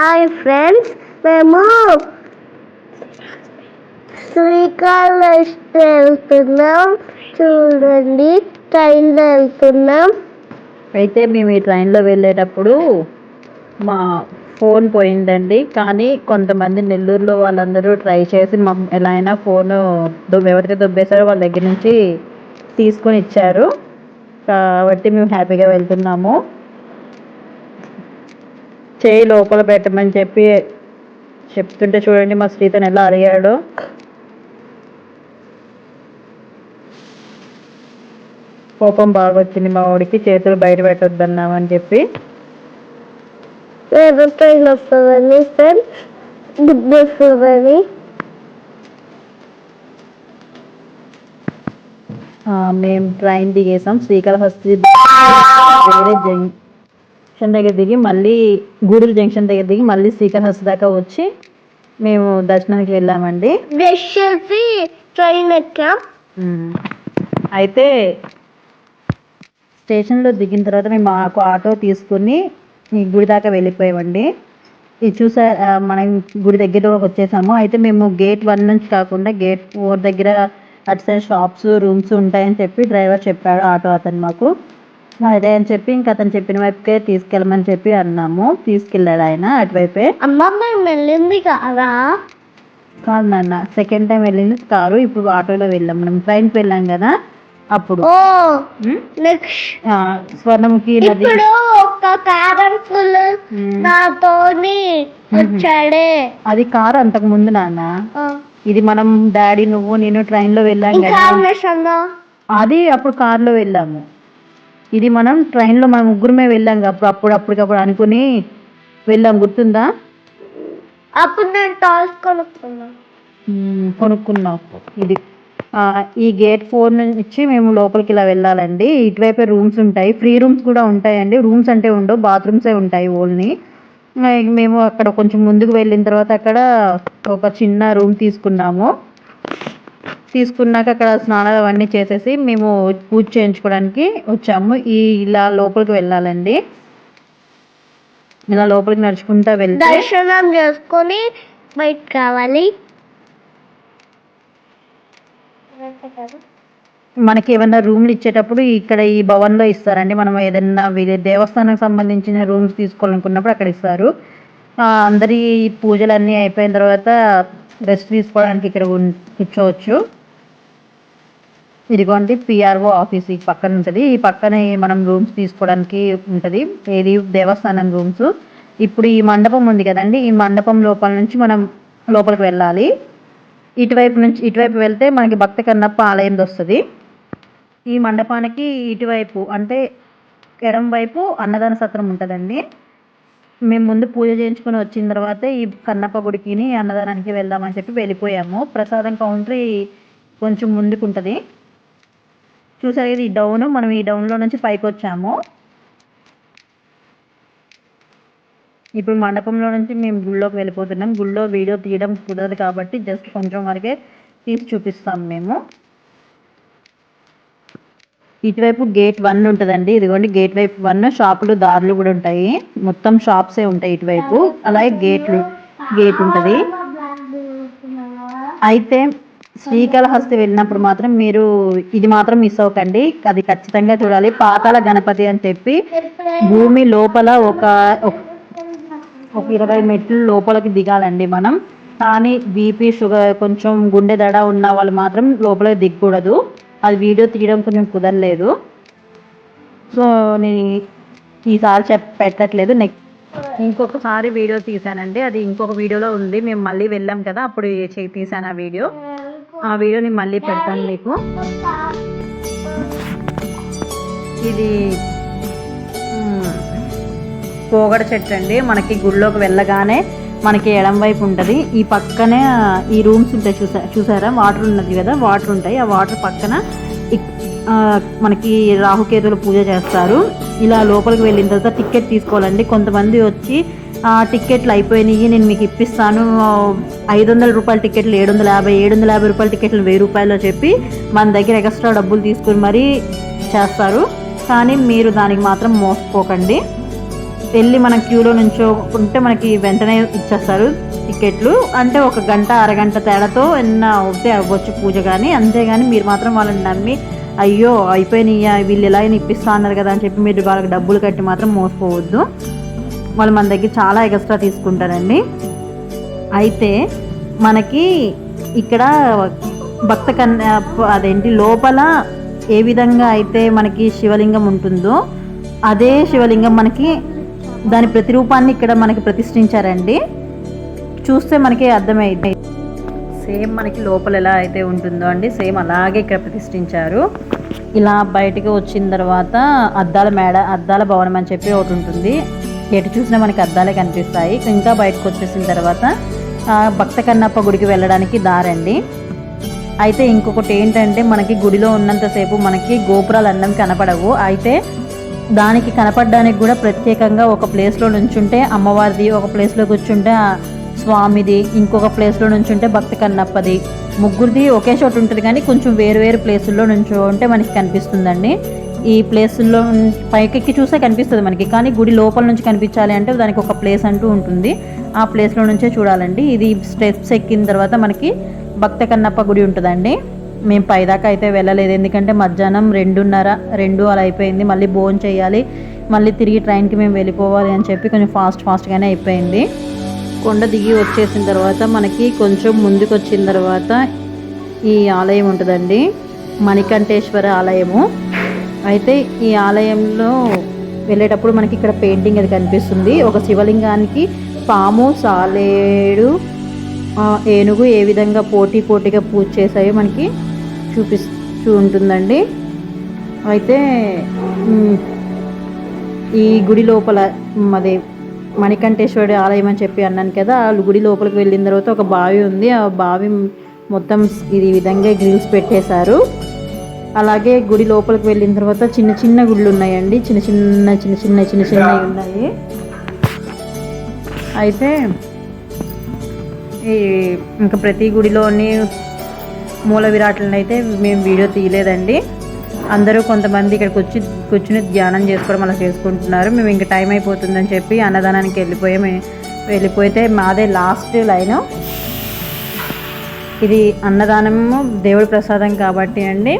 Hi friends మేము శ్రీకాళహస్తి వెళ్తున్నాం. చూడండి ట్రైన్లో వెళ్తున్నాం. అయితే మేము ఈ ట్రైన్లో వెళ్ళేటప్పుడు మా ఫోన్ పోయిందండి. కానీ కొంతమంది నెల్లూరులో వాళ్ళందరూ ట్రై చేసి మా ఎలా అయినా ఫోన్ ఎవరైతే దొబ్బేశారో వాళ్ళ దగ్గర నుంచి తీసుకొని ఇచ్చారు. కాబట్టి మేము హ్యాపీగా వెళ్తున్నాము. చేయి లోపల పెట్టమని చెప్పి చెప్తుంటే చూడండి మా శ్రీతను ఎలా అడిగాడో కోపం బాగా వచ్చింది మా వాడికి చేతులు బయట పెట్టొద్దన్నామని చెప్పి. ట్రైన్ వస్తుందని మేము ట్రైన్ దిగేసాం. శ్రీకాళహస్తి వేరే జంక్షన్ దగ్గర దిగి మళ్ళీ గూడూరు జంక్షన్ దగ్గర దిగి మళ్ళీ శ్రీకాళహస్తి దాకా వచ్చి మేము దర్శనానికి వెళ్ళామండి. బ్రష్ చేసి ట్రైన్ ఎక్కాం? ఉమ్. అయితే స్టేషన్లో దిగిన తర్వాత మేము మాకు ఆటో తీసుకుని ఈ గుడి దాకా వెళ్ళిపోయామండి. ఇది చూసా ఆ, మనం గుడి దగ్గర వచ్చేసాము. అయితే మేము గేట్ వన్ నుంచి కాకుండా గేట్ ఫోర్ దగ్గర అటు సైడ్ షాప్స్ రూమ్స్ ఉంటాయని చెప్పి డ్రైవర్ చెప్పాడు ఆటో అతను మాకు. అదే అని చెప్పి ఇంకా అతను చెప్పిన వైపుకే తీసుకెళ్ళమని చెప్పి అన్నాము. తీసుకెళ్ళాడు ఆయన అటువైపే. అమ్మ మేము వెళ్ళింది కదా. కాదు నాన్న సెకండ్ టైం వెళ్ళింది కారు. ఇప్పుడు ఆటోలో వెళ్ళాం. మనం ట్రైన్కి వెళ్ళాం కదా. అప్పుడు. స్వర్ణముఖి నది. ఇప్పుడు ఒక కారం ఫుల్ నాతోని వచ్చాడే. అది కారు అంతకు ముందు నాన్న. ఇది మనం డాడీ నువ్వు నేను ట్రైన్లో వెళ్ళాం కదా. అది అప్పుడు కారులో వెళ్ళాము. ఇది మనం ట్రైన్లో మనం ముగ్గురమే వెళ్ళాం అప్పుడు అప్పుడు అప్పటికప్పుడు అనుకుని వెళ్ళాం. గుర్తుందా? అప్పుడు నేను టాస్ కొనుక్కున్నా. కొనుక్కున్నాం. ఇది ఈ గేట్ ఫోర్ నుంచి మేము లోపలికి ఇలా వెళ్ళాలండి. ఇటువైపే రూమ్స్ ఉంటాయి. ఫ్రీ రూమ్స్ కూడా ఉంటాయండి. రూమ్స్ అంటే ఉండవు బాత్రూమ్సే ఉంటాయి ఓన్లీ. మేము అక్కడ కొంచెం ముందుకు వెళ్ళిన తర్వాత అక్కడ ఒక చిన్న రూమ్ తీసుకున్నాము. తీసుకున్నాక అక్కడ స్నానాలు అవన్నీ చేసేసి మేము పూజ చేయించుకోవడానికి వచ్చాము. ఈ ఇలా లోపలికి వెళ్ళాలండి. ఇలా లోపలికి నడుచుకుంటా వెళ్తే దర్శనం చేసుకొని బయట కావాలి మనకి ఏమన్నా రూమ్లు ఇచ్చేటప్పుడు ఇక్కడ ఈ భవన్లో ఇస్తారండి. మనం ఏదైనా వేరే దేవస్థానానికి సంబంధించిన రూమ్స్ తీసుకోవాలనుకున్నప్పుడు అక్కడ ఇస్తారు. అందరి పూజలన్నీ అయిపోయిన తర్వాత రెస్ట్ తీసుకోవడానికి ఇక్కడ కూర్చోవచ్చు. ఇదిగోండి పిఆర్ఓ ఆఫీస్ ఈ పక్కన ఉంటుంది. ఈ పక్కనే మనం రూమ్స్ తీసుకోవడానికి ఉంటుంది. ఏది? దేవస్థానం రూమ్స్ ఇప్పుడు ఈ మండపం ఉంది కదండి. ఈ మండపం లోపల నుంచి మనం లోపలికి వెళ్ళాలి. ఇటువైపు నుంచి ఇటువైపు వెళ్తే మనకి భక్త కన్నప్ప ఆలయం వస్తుంది ఈ మండపానికి ఇటువైపు అంటే ఎడం వైపు అన్నదాన సత్రం ఉంటుందండి. మేము ముందు పూజ చేయించుకొని వచ్చిన తర్వాత ఈ కన్నప్ప గుడికిని అన్నదానానికి వెళ్దామని చెప్పి వెళ్ళిపోయాము. ప్రసాదం కౌంటర్ కొంచెం ముందుకు ఉంటుంది చూసారు ఇది ఈ డౌన్ మనం ఈ డౌన్లో నుంచి పైకి వచ్చాము. ఇప్పుడు మండపంలో నుంచి మేము గుళ్ళోకి వెళ్ళిపోతున్నాం. గుళ్ళో వీడియో తీయడం కుదరదు కాబట్టి జస్ట్ కొంచెం వరకే తీసి చూపిస్తాం మేము. ఇటువైపు గేట్ వన్ ఉంటుందండి. ఇదిగోండి గేట్ వైపు వన్ షాపులు దారులు కూడా ఉంటాయి. మొత్తం షాప్సే ఉంటాయి ఇటువైపు. అలాగే గేట్లు గేట్ ఉంటుంది. అయితే శ్రీకాళహస్తి వెళ్ళినప్పుడు మాత్రం మీరు ఇది మాత్రం మిస్ అవ్వకండి. అది ఖచ్చితంగా చూడాలి. పాతాళ గణపతి అని చెప్పి భూమి లోపల ఒక ఒక- ఇరవై మెట్లు లోపలికి దిగాలండి మనం. కానీ బీపీ షుగర్ కొంచెం గుండె దడ ఉన్న వాళ్ళు మాత్రం లోపలికి దిగకూడదు. అది వీడియో తీయడం కొంచెం కుదరలేదు. సో నేను ఈసారి చెప్ పెట్టట్లేదు. నెక్స్ట్ ఇంకొకసారి వీడియో తీసానండి. అది ఇంకొక వీడియోలో ఉంది. మేము మళ్ళీ వెళ్ళాం కదా అప్పుడు తీసాను ఆ వీడియో. ఆ వీడియోని మళ్ళీ పెడతాను మీకు. ఇది పోగడ చెట్టు అండి. మనకి గుళ్ళోకి వెళ్ళగానే మనకి ఎడం వైపు ఉంటుంది. ఈ పక్కనే ఈ రూమ్స్ ఉంటాయి చూసా చూసారా? వాటర్ ఉన్నది కదా వాటర్ ఉంటాయి. ఆ వాటర్ పక్కన మనకి రాహుకేతులు పూజ చేస్తారు. ఇలా లోపలికి వెళ్ళిన తర్వాత టికెట్ తీసుకోవాలండి. కొంతమంది వచ్చి ఆ టికెట్లు అయిపోయినాయి. నేను మీకు ఇప్పిస్తాను. ఐదు వందల రూపాయల టికెట్లు ఏడు వందల యాభై ఏడు వందల యాభై రూపాయల టికెట్లు వెయ్యి రూపాయలు చెప్పి మన దగ్గర ఎక్స్ట్రా డబ్బులు తీసుకుని మరీ చేస్తారు. కానీ మీరు దానికి మాత్రం మోసపోకండి. వెళ్ళి మనం క్యూలో నుంచో ఉంటే మనకి వెంటనే ఇచ్చేస్తారు టికెట్లు అంటే ఒక గంట అరగంట తేడాతో ఎన్న అవుతే అవ్వచ్చు పూజ కానీ. అంతేగాని మీరు మాత్రం వాళ్ళని నమ్మి అయ్యో అయిపోయినాయి వీళ్ళు ఎలా ఇప్పిస్తా అన్నారు కదా అని చెప్పి మీరు వాళ్ళకి డబ్బులు కట్టి మాత్రం మోసపోవద్దు. వాళ్ళు మన దగ్గర చాలా ఎక్స్ట్రా తీసుకుంటారండి. అయితే మనకి ఇక్కడ భక్త కన్య అదేంటి లోపల ఏ విధంగా అయితే మనకి శివలింగం ఉంటుందో అదే శివలింగం మనకి దాని ప్రతిరూపాన్ని ఇక్కడ మనకి ప్రతిష్ఠించారండి. చూస్తే మనకి అర్థమైంది. సేమ్ మనకి లోపల ఎలా అయితే ఉంటుందో అండి సేమ్ అలాగే ఇక్కడ ప్రతిష్ఠించారు. ఇలా బయటకు వచ్చిన తర్వాత అద్దాల మేడ అద్దాల భవనం అని చెప్పి ఒకటి ఉంటుంది. ఎటు చూసినా మనకి అద్దాలే కనిపిస్తాయి. ఇంకా బయటకు వచ్చేసిన తర్వాత ఆ, భక్త కన్నప్ప గుడికి వెళ్ళడానికి దారండి. అయితే ఇంకొకటి ఏంటంటే మనకి గుడిలో ఉన్నంతసేపు మనకి గోపురాలు అన్నం కనపడవు. అయితే దానికి కనపడడానికి కూడా ప్రత్యేకంగా ఒక ప్లేస్లో నుంచుంటే అమ్మవారిది ఒక ప్లేస్లో కూర్చుంటే స్వామిది ఇంకొక ప్లేస్లో నుంచుంటే భక్త కన్నప్పది. ముగ్గురిది ఒకే చోట ఉంటుంది కానీ కొంచెం వేరు వేరు ప్లేసుల్లో నుంచి ఉంటే మనకి కనిపిస్తుందండి. ఈ ప్లేస్లో పైకెక్కి చూస్తే కనిపిస్తుంది మనకి. కానీ గుడి లోపల నుంచి కనిపించాలి అంటే దానికి ఒక ప్లేస్ అంటూ ఉంటుంది. ఆ ప్లేస్లో నుంచే చూడాలండి. ఇది స్టెప్స్ ఎక్కిన తర్వాత మనకి భక్త కన్నప్ప గుడి ఉంటుందండి. మేము పైదాకా అయితే వెళ్ళలేదు. ఎందుకంటే మధ్యాహ్నం రెండున్నర రెండు అలా అయిపోయింది. మళ్ళీ భోజనం చేయాలి. మళ్ళీ తిరిగి ట్రైన్కి మేము వెళ్ళిపోవాలి అని చెప్పి కొంచెం ఫాస్ట్ ఫాస్ట్గానే అయిపోయింది. కొండ దిగి వచ్చేసిన తర్వాత మనకి కొంచెం ముందుకు వచ్చిన తర్వాత ఈ ఆలయం ఉంటుందండి. మణికంఠేశ్వర ఆలయము. అయితే ఈ ఆలయంలో వెళ్ళేటప్పుడు మనకి ఇక్కడ పెయింటింగ్ అది కనిపిస్తుంది. ఒక శివలింగానికి పాము సాలేడు ఏనుగు ఏ విధంగా పోటీ పోటీగా పూజ చేశాయో మనకి చూపిస్తూ ఉంటుందండి అయితే ఈ గుడి లోపల అదే మణికంఠేశ్వరుడు ఆలయం అని చెప్పి అన్నాను కదా ఆ గుడి లోపలికి వెళ్ళిన తర్వాత ఒక బావి ఉంది. ఆ బావి మొత్తం ఇది ఈ విధంగా గ్రిల్స్ పెట్టేశారు. అలాగే గుడి లోపలికి వెళ్ళిన తర్వాత చిన్న చిన్న గుళ్ళు ఉన్నాయండి. చిన్న చిన్న చిన్న చిన్న చిన్న చిన్నవి ఉన్నాయి. అయితే ఈ ఇంకా ప్రతి గుడిలోని మూల విరాట్లను అయితే మేము వీడియో తీయలేదండి. అందరూ కొంతమంది ఇక్కడికి వచ్చి కూర్చుని ధ్యానం చేసుకోవడం అలా చేసుకుంటున్నారు. మేము ఇంకా టైం అయిపోతుందని చెప్పి అన్నదానానికి వెళ్ళిపోయే. వెళ్ళిపోతే మాదే లాస్ట్ లైన్. ఇది అన్నదానము దేవుడి ప్రసాదం కాబట్టి అండి.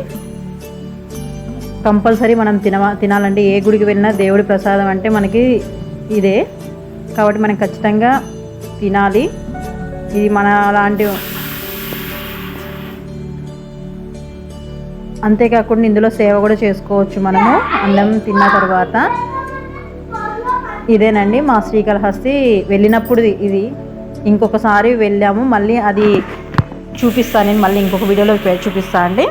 కంపల్సరీ మనం తినవా తినాలండి. ఏ గుడికి వెళ్ళినా దేవుడి ప్రసాదం అంటే మనకి ఇదే. కాబట్టి మనం ఖచ్చితంగా తినాలి. ఇది మన లాంటి అంతేకాకుండా ఇందులో సేవ కూడా చేసుకోవచ్చు మనము. అన్నం తిన్న తర్వాత ఇదేనండి. మా శ్రీకాళహస్తి వెళ్ళినప్పుడు ఇది. ఇంకొకసారి వెళ్ళాము. మళ్ళీ అది చూపిస్తాను. నేను మళ్ళీ ఇంకొక వీడియోలో చూపిస్తాను అండి.